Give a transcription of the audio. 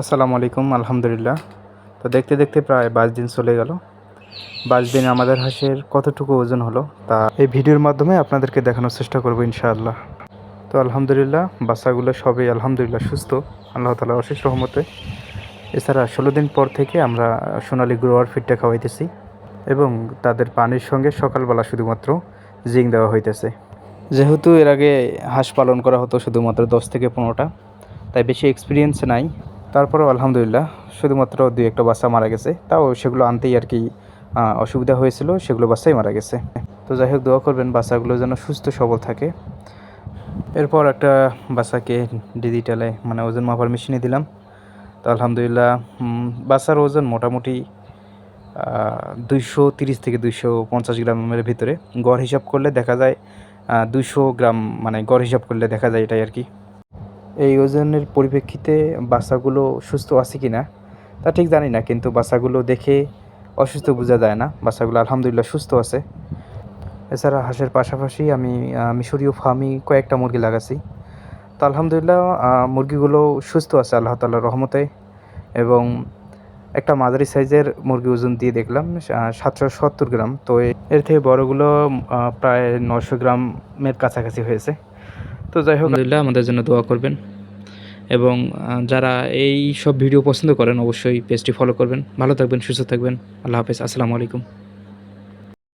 আসসালামু আলাইকুম, আলহামদুলিল্লাহ। তো দেখতে দেখতে প্রায় বাইশ দিন চলে গেল। বাইশ দিন আমাদের হাঁসের কতটুকু ওজন হলো, তা এই ভিডিওর মাধ্যমে আপনাদেরকে দেখানোর চেষ্টা করব ইনশাআল্লাহ। তো আলহামদুলিল্লাহ, বাচ্চাগুলো সবই আলহামদুলিল্লাহ সুস্থ, আল্লাহ তালা অশেষ রহমতে। এছাড়া ষোলো দিন পর থেকে আমরা সোনালি গ্রোয়ার ফিডটা খাওয়াইতেছি এবং তাদের পানির সঙ্গে সকালবেলা শুধুমাত্র জিং দেওয়া হইতেছে। যেহেতু এর আগে হাঁস পালন করা হতো শুধুমাত্র দশ থেকে পনেরোটা, তাই বেশি এক্সপিরিয়েন্স নাই। তারপরেও আলহামদুলিল্লাহ, শুধুমাত্র দুই একটা বাচ্চা মারা গেছে, তাও সেগুলো আনতেই আর কি অসুবিধা হয়েছিল, সেগুলো বাচ্চাই মারা গেছে। তো যাই হোক, দোয়া করবেন বাচ্চাগুলো যেন সুস্থ সবল থাকে। এরপর একটা বাচ্চাকে ডিজিটালে মানে ওজন মাপার মেশিনে দিলাম। তো আলহামদুলিল্লাহ বাচ্চার ওজন মোটামুটি দুইশো তিরিশ থেকে দুইশো পঞ্চাশ গ্রামের ভিতরে। গড় হিসাব করলে দেখা যায় দুইশো গ্রাম মানে গড় হিসাব করলে দেখা যায় এটাই আর কি। এই ওজনের পরিপ্রেক্ষিতে বাচ্চাগুলো সুস্থ আছে কি না তা ঠিক জানি না, কিন্তু বাচ্চাগুলো দেখে অসুস্থ বোঝা যায় না। বাচ্চাগুলো আলহামদুলিল্লাহ সুস্থ আছে। এছাড়া হাঁসের পাশাপাশি আমি মিশরীয় ফার্মি কয়েকটা মুরগি লাগাছি তো আলহামদুলিল্লাহ মুরগিগুলো সুস্থ আছে আল্লাহ তাল্লাহ রহমতে এবং একটা মাঝারি সাইজের মুরগি ওজন দিয়ে দেখলাম সাতশো সত্তর গ্রাম। তো এর থেকে বড়গুলো প্রায় নশো গ্রামের কাছাকাছি হয়েছে। তো যাই হোক আমাদের জন্য দোয়া করবেন। এবং যারা এই সব ভিডিও পছন্দ করেন, অবশ্যই পেজটি ফলো করবেন। ভালো থাকবেন, সুস্থ থাকবেন। আল্লাহ হাফেজ, আসসালামু আলাইকুম।